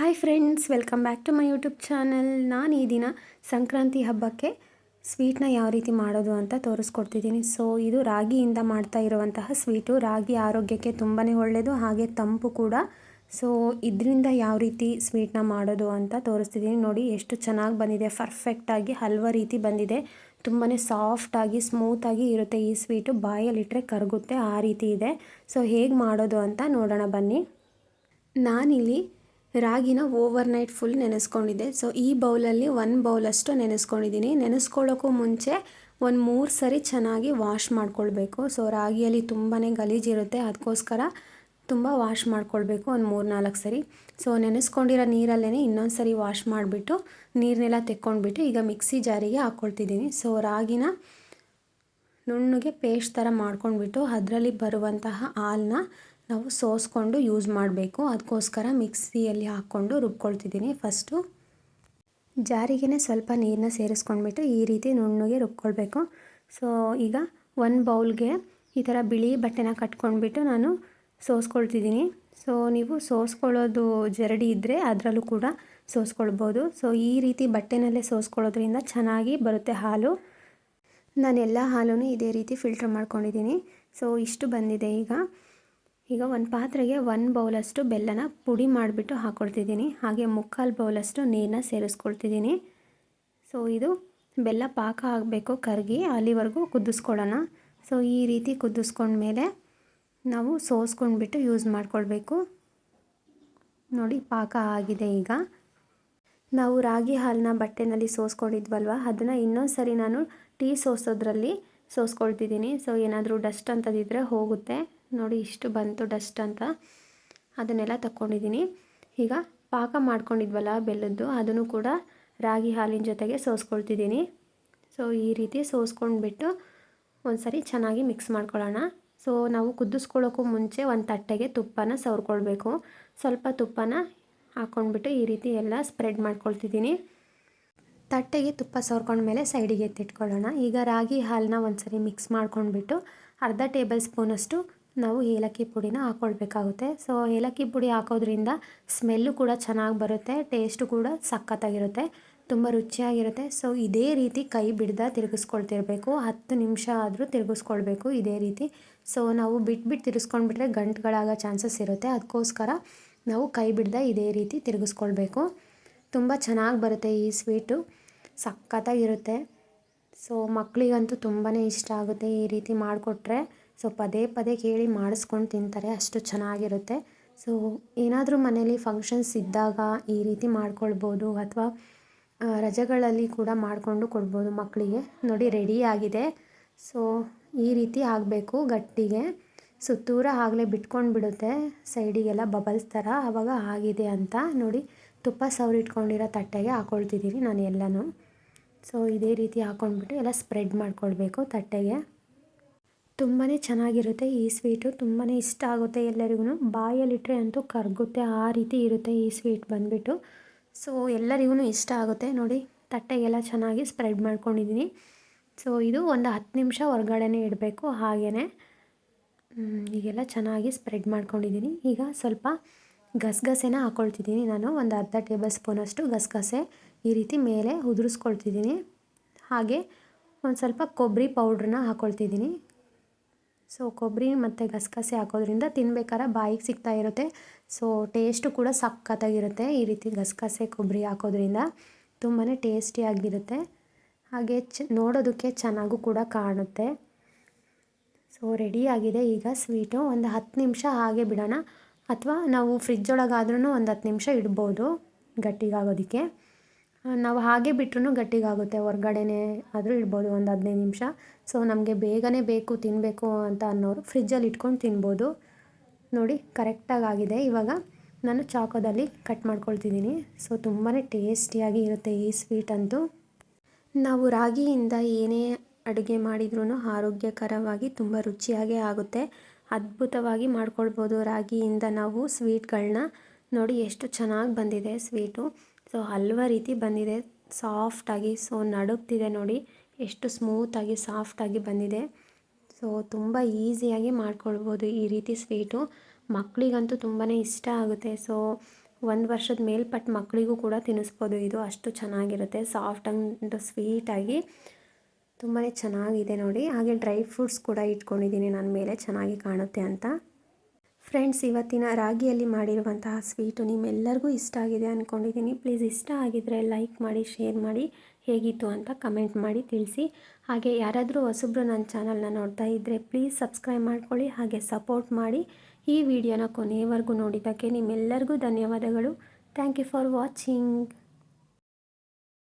Hi friends welcome back to my YouTube channel ನಾನು ಈ ದಿನ ಸಂಕ್ರಾಂತಿ ಹಬ್ಬಕ್ಕೆ ಸ್ವೀಟ್ನ ಯಾವ ರೀತಿ ಮಾಡೋದು ಅಂತ ತೋರಿಸ್ಕೊಡ್ತಿದ್ದೀನಿ. ಸೊ ಇದು ರಾಗಿಯಿಂದ ಮಾಡ್ತಾ ಇರುವಂತಹ ಸ್ವೀಟು ರಾಗಿ ಆರೋಗ್ಯಕ್ಕೆ ತುಂಬಾ ಒಳ್ಳೆಯದು ಹಾಗೆ ತಂಪು ಕೂಡ. ಸೊ ಇದರಿಂದ ಯಾವ ರೀತಿ ಸ್ವೀಟ್ನ ಮಾಡೋದು ಅಂತ ತೋರಿಸ್ತಿದ್ದೀನಿ. ನೋಡಿ, ಎಷ್ಟು ಚೆನ್ನಾಗಿ ಬಂದಿದೆ. ಪರ್ಫೆಕ್ಟಾಗಿ ಹಲ್ವ ರೀತಿ ಬಂದಿದೆ. ತುಂಬಾ ಸಾಫ್ಟಾಗಿ ಸ್ಮೂತಾಗಿ ಇರುತ್ತೆ ಈ ಸ್ವೀಟು ಬಾಯಲ್ಲಿಟ್ಟರೆ ಕರಗುತ್ತೆ, ಆ ರೀತಿ ಇದೆ. ಸೊ ಹೇಗೆ ಮಾಡೋದು ಅಂತ ನೋಡೋಣ ಬನ್ನಿ. ನಾನಿಲ್ಲಿ ರಾಗಿನ ಓವರ್ ನೈಟ್ ಫುಲ್ ನೆನೆಸ್ಕೊಂಡಿದ್ದೆ. ಸೊ ಈ ಬೌಲಲ್ಲಿ ಒಂದು ಬೌಲಷ್ಟು ನೆನೆಸ್ಕೊಂಡಿದ್ದೀನಿ. ನೆನೆಸ್ಕೊಳ್ಳೋಕ್ಕೂ ಮುಂಚೆ ಒಂದು ಮೂರು ಸರಿ ಚೆನ್ನಾಗಿ ವಾಶ್ ಮಾಡ್ಕೊಳ್ಬೇಕು. ಸೊ ರಾಗಿಯಲ್ಲಿ ತುಂಬಾ ಗಲೀಜಿರುತ್ತೆ. ಅದಕ್ಕೋಸ್ಕರ ತುಂಬ ವಾಶ್ ಮಾಡ್ಕೊಳ್ಬೇಕು ಒಂದು ಮೂರು ನಾಲ್ಕು ಸರಿ. ಸೊ ನೆನೆಸ್ಕೊಂಡಿರೋ ನೀರಲ್ಲೇ ಇನ್ನೊಂದು ಸರಿ ವಾಶ್ ಮಾಡಿಬಿಟ್ಟು ನೀರನ್ನೆಲ್ಲ ತೆಕ್ಕೊಂಡ್ಬಿಟ್ಟು ಈಗ ಮಿಕ್ಸಿ ಜಾರಿಗೆ ಹಾಕ್ಕೊಳ್ತಿದ್ದೀನಿ ಸೊ ರಾಗಿನ ನುಣ್ಣಗೆ ಪೇಸ್ಟ್ ಥರ ಮಾಡ್ಕೊಂಡ್ಬಿಟ್ಟು ಅದರಲ್ಲಿ ಬರುವಂತಹ ಹಾಲನ್ನ ನಾವು ಸೋಸ್ಕೊಂಡು ಯೂಸ್ ಮಾಡಬೇಕು. ಅದಕ್ಕೋಸ್ಕರ ಮಿಕ್ಸಿಯಲ್ಲಿ ಹಾಕ್ಕೊಂಡು ರುಬ್ಕೊಳ್ತಿದ್ದೀನಿ. ಫಸ್ಟು ಜಾರಿಗೆ ಸ್ವಲ್ಪ ನೀರನ್ನ ಸೇರಿಸ್ಕೊಂಡ್ಬಿಟ್ಟು ಈ ರೀತಿ ನುಣ್ಣಗೆ ರುಬ್ಕೊಳ್ಬೇಕು. ಸೊ ಈಗ ಒಂದು ಬೌಲ್ಗೆ ಈ ಥರ ಬಿಳಿ ಬಟ್ಟೆನ ಕಟ್ಕೊಂಡ್ಬಿಟ್ಟು ನಾನು ಸೋಸ್ಕೊಳ್ತಿದ್ದೀನಿ. ಸೊ ನೀವು ಸೋಸ್ಕೊಳ್ಳೋದು ಜರಡಿ ಇದ್ದರೆ ಅದರಲ್ಲೂ ಕೂಡ ಸೋಸ್ಕೊಳ್ಬೋದು. ಸೊ ಈ ರೀತಿ ಬಟ್ಟೆನಲ್ಲೇ ಸೋಸ್ಕೊಳ್ಳೋದ್ರಿಂದ ಚೆನ್ನಾಗಿ ಬರುತ್ತೆ ಹಾಲು. ನಾನು ಎಲ್ಲ ಹಾಲೂ ಇದೇ ರೀತಿ ಫಿಲ್ಟ್ರ್ ಮಾಡ್ಕೊಂಡಿದ್ದೀನಿ. ಸೊ ಇಷ್ಟು ಬಂದಿದೆ ಈಗ. ಈಗ ಒಂದು ಪಾತ್ರೆಗೆ ಒನ್ ಬೌಲಷ್ಟು ಬೆಲ್ಲನ ಪುಡಿ ಮಾಡಿಬಿಟ್ಟು ಹಾಕ್ಕೊಳ್ತಿದ್ದೀನಿ ಹಾಗೆ ಮುಕ್ಕಾಲು ಬೌಲಷ್ಟು ನೀರನ್ನ ಸೇರಿಸ್ಕೊಳ್ತಿದ್ದೀನಿ. ಸೊ ಇದು ಬೆಲ್ಲ ಪಾಕ ಆಗಬೇಕು, ಕರಗಿ ಅಲ್ಲಿವರೆಗೂ ಕುದಿಸ್ಕೊಳ್ಳೋಣ. ಸೊ ಈ ರೀತಿ ಕುದಿಸ್ಕೊಂಡ್ಮೇಲೆ ನಾವು ಸೋಸ್ಕೊಂಡ್ಬಿಟ್ಟು ಯೂಸ್ ಮಾಡ್ಕೊಳ್ಬೇಕು. ನೋಡಿ, ಪಾಕ ಆಗಿದೆ ಈಗ. ನಾವು ರಾಗಿ ಹಾಲನ್ನ ಬಟ್ಟೆನಲ್ಲಿ ಸೋಸ್ಕೊಂಡಿದ್ವಲ್ವ? ಅದನ್ನು ಇನ್ನೊಂದು ಸರಿ ನಾನು ಟೀ ಸೋಸೋದ್ರಲ್ಲಿ ಸೋಸ್ಕೊಳ್ತಿದ್ದೀನಿ. ಸೊ ಏನಾದರೂ ಡಸ್ಟ್ ಅಂತದಿದ್ದರೆ ಹೋಗುತ್ತೆ. ನೋಡಿ ಇಷ್ಟು ಬಂತು ಡಸ್ಟ್ ಅಂತ. ಅದನ್ನೆಲ್ಲ ತಕ್ಕೊಂಡಿದ್ದೀನಿ. ಈಗ ಪಾಕ ಮಾಡ್ಕೊಂಡಿದ್ವಲ್ಲ ಬೆಲ್ಲದ್ದು, ಅದನ್ನು ಕೂಡ ರಾಗಿ ಹಾಲಿನ ಜೊತೆಗೆ ಸೋಸ್ಕೊಳ್ತಿದ್ದೀನಿ. ಸೊ, ಈ ರೀತಿ ಸೋಸ್ಕೊಂಡ್ಬಿಟ್ಟು ಒಂದು ಸರಿ ಚೆನ್ನಾಗಿ ಮಿಕ್ಸ್ ಮಾಡ್ಕೊಳ್ಳೋಣ. ಸೊ, ನಾವು ಕುದಿಸ್ಕೊಳ್ಳೋಕ್ಕೂ ಮುಂಚೆ ಒಂದು ತಟ್ಟೆಗೆ ತುಪ್ಪನ ಸವರ್ಕೊಳ್ಬೇಕು. ಸ್ವಲ್ಪ ತುಪ್ಪನ ಹಾಕ್ಕೊಂಡ್ಬಿಟ್ಟು ಈ ರೀತಿ ಎಲ್ಲ ಸ್ಪ್ರೆಡ್ ಮಾಡ್ಕೊಳ್ತಿದ್ದೀನಿ. ತಟ್ಟೆಗೆ ತುಪ್ಪ ಸವರ್ಕೊಂಡ್ಮೇಲೆ ಸೈಡಿಗೆ ಎತ್ತಿಟ್ಕೊಳ್ಳೋಣ. ಈಗ ರಾಗಿ ಹಾಲನ್ನ ಒಂದು ಸರಿ ಮಿಕ್ಸ್ ಮಾಡ್ಕೊಂಡ್ಬಿಟ್ಟು ಅರ್ಧ ಟೇಬಲ್ ಸ್ಪೂನಷ್ಟು ನಾವು ಏಲಕ್ಕಿ ಪುಡಿನ ಹಾಕ್ಕೊಳ್ಬೇಕಾಗುತ್ತೆ ಸೊ ಏಲಕ್ಕಿ ಪುಡಿ ಹಾಕೋದ್ರಿಂದ ಸ್ಮೆಲ್ಲು ಕೂಡ ಚೆನ್ನಾಗಿ ಬರುತ್ತೆ ಟೇಸ್ಟು ಕೂಡ ಸಖತ್ತಾಗಿರುತ್ತೆ, ತುಂಬ ರುಚಿಯಾಗಿರುತ್ತೆ. ಸೊ ಇದೇ ರೀತಿ ಕೈ ಬಿಡ್ದ ತಿರುಗಿಸ್ಕೊಳ್ತಿರ್ಬೇಕು, ಹತ್ತು ನಿಮಿಷ ಆದರೂ ತಿರುಗಿಸ್ಕೊಳ್ಬೇಕು ಇದೇ ರೀತಿ. ಸೊ ನಾವು ಬಿಟ್ಬಿಟ್ಟು ತಿರುಗಿಸ್ಕೊಂಡ್ಬಿಟ್ರೆ ಗಂಟುಗಳಾಗೋ ಚಾನ್ಸಸ್ ಇರುತ್ತೆ. ಅದಕ್ಕೋಸ್ಕರ ನಾವು ಕೈ ಬಿಡ್ದ ಇದೇ ರೀತಿ ತಿರುಗಿಸ್ಕೊಳ್ಬೇಕು. ತುಂಬ ಚೆನ್ನಾಗಿ ಬರುತ್ತೆ ಈ ಸ್ವೀಟು, ಸಖತ್ತಾಗಿರುತ್ತೆ. ಸೊ ಮಕ್ಕಳಿಗಂತೂ ತುಂಬಾ ಇಷ್ಟ ಆಗುತ್ತೆ ಈ ರೀತಿ ಮಾಡಿಕೊಟ್ರೆ. ಸೊ ಪದೇ ಪದೇ ಕೇಳಿ ಮಾಡಿಸ್ಕೊಂಡು ತಿಂತಾರೆ, ಅಷ್ಟು ಚೆನ್ನಾಗಿರುತ್ತೆ. ಸೊ ಏನಾದರೂ ಮನೇಲಿ ಫಂಕ್ಷನ್ಸ್ ಇದ್ದಾಗ ಈ ರೀತಿ ಮಾಡ್ಕೊಳ್ಬೋದು ಅಥವಾ ರಜೆಗಳಲ್ಲಿ ಕೂಡ ಮಾಡಿಕೊಂಡು ಕೊಡ್ಬೋದು ಮಕ್ಕಳಿಗೆ. ನೋಡಿ ರೆಡಿ ಆಗಿದೆ. ಸೊ ಈ ರೀತಿ ಆಗಬೇಕು ಗಟ್ಟಿಗೆ. ಸುತ್ತೂರ ಆಗಲೇ ಬಿಟ್ಕೊಂಡು ಬಿಡುತ್ತೆ ಸೈಡಿಗೆಲ್ಲ ಬಬಲ್ಸ್ ಥರ ಆವಾಗ ಆಗಿದೆ ಅಂತ ನೋಡಿ, ತುಪ್ಪ ಸವರಿಟ್ಕೊಂಡಿರೋ ತಟ್ಟೆಗೆ ಹಾಕೊಳ್ತಿದ್ದೀನಿ ನಾನು ಎಲ್ಲನೂ. ಸೊ ಇದೇ ರೀತಿ ಹಾಕ್ಕೊಂಡ್ಬಿಟ್ಟು ಎಲ್ಲ ಸ್ಪ್ರೆಡ್ ಮಾಡ್ಕೊಳ್ಬೇಕು ತಟ್ಟೆಗೆ. ತುಂಬಾ ಚೆನ್ನಾಗಿರುತ್ತೆ ಈ ಸ್ವೀಟು. ತುಂಬಾ ಇಷ್ಟ ಆಗುತ್ತೆ ಎಲ್ಲರಿಗೂ ಬಾಯಲ್ಲಿಟ್ಟರೆ ಅಂತೂ ಕರಗುತ್ತೆ. ಆ ರೀತಿ ಇರುತ್ತೆ ಈ ಸ್ವೀಟ್ ಬಂದುಬಿಟ್ಟು. ಸೊ ಎಲ್ಲರಿಗೂ ಇಷ್ಟ ಆಗುತ್ತೆ. ನೋಡಿ, ತಟ್ಟೆಗೆಲ್ಲ ಚೆನ್ನಾಗಿ ಸ್ಪ್ರೆಡ್ ಮಾಡ್ಕೊಂಡಿದ್ದೀನಿ. ಸೊ, ಇದು ಒಂದು ಹತ್ತು ನಿಮಿಷ ಹೊರ್ಗಡೆನೇ ಇಡಬೇಕು ಹಾಗೆಯೇ ಈಗೆಲ್ಲ ಚೆನ್ನಾಗಿ ಸ್ಪ್ರೆಡ್ ಮಾಡ್ಕೊಂಡಿದ್ದೀನಿ. ಈಗ ಸ್ವಲ್ಪ ಗಸಗಸೆನ ಹಾಕ್ಕೊಳ್ತಿದ್ದೀನಿ ನಾನು. ಒಂದು ಅರ್ಧ ಟೇಬಲ್ ಸ್ಪೂನಷ್ಟು ಗಸಗಸೆ ಈ ರೀತಿ ಮೇಲೆ ಉದುರಿಸ್ಕೊಳ್ತಿದ್ದೀನಿ. ಹಾಗೆ ಒಂದು ಸ್ವಲ್ಪ ಕೊಬ್ಬರಿ ಪೌಡ್ರನ್ನ ಹಾಕ್ಕೊಳ್ತಿದ್ದೀನಿ ಸೊ ಕೊಬ್ಬರಿ ಮತ್ತು ಗಸಗಸೆ ಹಾಕೋದ್ರಿಂದ ತಿನ್ಬೇಕಾದ್ರೆ ಬಾಯಿಗೆ ಸಿಗ್ತಾ ಇರುತ್ತೆ. ಸೊ ಟೇಸ್ಟು ಕೂಡ ಸಖತ್ತಾಗಿರುತ್ತೆ ಈ ರೀತಿ ಗಸಗಸೆ, ಕೊಬ್ಬರಿ ಹಾಕೋದ್ರಿಂದ. ತುಂಬಾ ಟೇಸ್ಟಿಯಾಗಿರುತ್ತೆ ಹಾಗೆ ಚ, ನೋಡೋದಕ್ಕೆ ಚೆನ್ನಾಗೂ ಕೂಡ ಕಾಣುತ್ತೆ. ಸೊ ರೆಡಿಯಾಗಿದೆ ಈಗ ಸ್ವೀಟು ಒಂದು ಹತ್ತು ನಿಮಿಷ ಹಾಗೆ ಬಿಡೋಣ. ಅಥವಾ ನಾವು ಫ್ರಿಜ್ ಒಳಗಾದ್ರೂ ಒಂದು ಹತ್ತು ನಿಮಿಷ ಇಡ್ಬೋದು ಗಟ್ಟಿಗಾಗೋದಕ್ಕೆ. ನಾವು ಹಾಗೆ ಬಿಟ್ರೂ ಗಟ್ಟಿಗಾಗುತ್ತೆ. ಹೊರ್ಗಡೆನೇ ಆದರೂ ಇಡ್ಬೋದು, ಒಂದು ಹದಿನೈದು ನಿಮಿಷ. ಸೊ ನಮಗೆ ಬೇಗನೆ ಬೇಕು ತಿನ್ನಬೇಕು ಅಂತ ಅನ್ನೋರು ಫ್ರಿಜ್ಜಲ್ಲಿ ಇಟ್ಕೊಂಡು ತಿನ್ಬೋದು. ನೋಡಿ ಕರೆಕ್ಟಾಗಿ ಆಗಿದೆ ಇವಾಗ ನಾನು ಚಾಕೋದಲ್ಲಿ ಕಟ್ ಮಾಡ್ಕೊಳ್ತಿದ್ದೀನಿ. ಸೊ ತುಂಬಾ ಟೇಸ್ಟಿಯಾಗಿ ಇರುತ್ತೆ ಈ ಸ್ವೀಟ್ ಅಂತೂ. ನಾವು ರಾಗಿಯಿಂದ ಏನೇ ಅಡುಗೆ ಮಾಡಿದ್ರೂ ಆರೋಗ್ಯಕರವಾಗಿ ತುಂಬ ರುಚಿಯಾಗೇ ಆಗುತ್ತೆ. ಅದ್ಭುತವಾಗಿ ಮಾಡ್ಕೊಳ್ಬೋದು ರಾಗಿಯಿಂದ ನಾವು ಸ್ವೀಟ್ಗಳನ್ನ ನೋಡಿ, ಎಷ್ಟು ಚೆನ್ನಾಗಿ ಬಂದಿದೆ ಸ್ವೀಟು. ಸೊ ಹಲ್ವ ರೀತಿ ಬಂದಿದೆ. ಸಾಫ್ಟಾಗಿ ಸೊ ನಡುಗ್ತಿದೆ ನೋಡಿ. ಎಷ್ಟು ಸ್ಮೂತಾಗಿ ಸಾಫ್ಟಾಗಿ ಬಂದಿದೆ. ಸೊ ತುಂಬ ಈಸಿಯಾಗಿ ಮಾಡ್ಕೊಳ್ಬೋದು ಈ ರೀತಿ ಸ್ವೀಟು. ಮಕ್ಕಳಿಗಂತೂ ತುಂಬಾ ಇಷ್ಟ ಆಗುತ್ತೆ. ಸೊ ಒಂದು ವರ್ಷದ ಮೇಲ್ಪಟ್ಟ ಮಕ್ಕಳಿಗೂ ಕೂಡ ತಿನ್ನಿಸ್ಬೋದು. ಇದು ಅಷ್ಟು ಚೆನ್ನಾಗಿರುತ್ತೆ. ಸಾಫ್ಟ್ ಆ್ಯಂಡ್ ಸ್ವೀಟಾಗಿ ತುಂಬಾ ಚೆನ್ನಾಗಿದೆ ನೋಡಿ. ಹಾಗೆ ಡ್ರೈ ಫ್ರೂಟ್ಸ್ ಕೂಡ ಇಟ್ಕೊಂಡಿದ್ದೀನಿ ನನ್ನ ಮೇಲೆ. ಚೆನ್ನಾಗಿ ಕಾಣುತ್ತೆ ಅಂತ. ಫ್ರೆಂಡ್ಸ್ ಇವತ್ತಿನ ರಾಗಿಯಲ್ಲಿ ಮಾಡಿರುವಂತಹ ಸ್ವೀಟು ನಿಮ್ಮೆಲ್ಲರಿಗೂ ಇಷ್ಟ ಆಗಿದೆ ಅಂದ್ಕೊಂಡಿದ್ದೀನಿ ಪ್ಲೀಸ್ ಇಷ್ಟ ಆಗಿದರೆ ಲೈಕ್ ಮಾಡಿ ಶೇರ್ ಮಾಡಿ, ಹೇಗಿತ್ತು ಅಂತ ಕಮೆಂಟ್ ಮಾಡಿ ತಿಳಿಸಿ. ಹಾಗೆ ಯಾರಾದರೂ ಹೊಸಬ್ರು ನನ್ನ ಚಾನಲ್ನ ನೋಡ್ತಾ ಇದ್ದರೆ ಪ್ಲೀಸ್ ಸಬ್ಸ್ಕ್ರೈಬ್ ಮಾಡ್ಕೊಳ್ಳಿ, ಹಾಗೆ ಸಪೋರ್ಟ್ ಮಾಡಿ. ಈ ವಿಡಿಯೋನ ಕೊನೆಯವರೆಗೂ ನೋಡಿದ್ದಕ್ಕೆ ನಿಮ್ಮೆಲ್ಲರಿಗೂ ಧನ್ಯವಾದಗಳು. Thank you for watching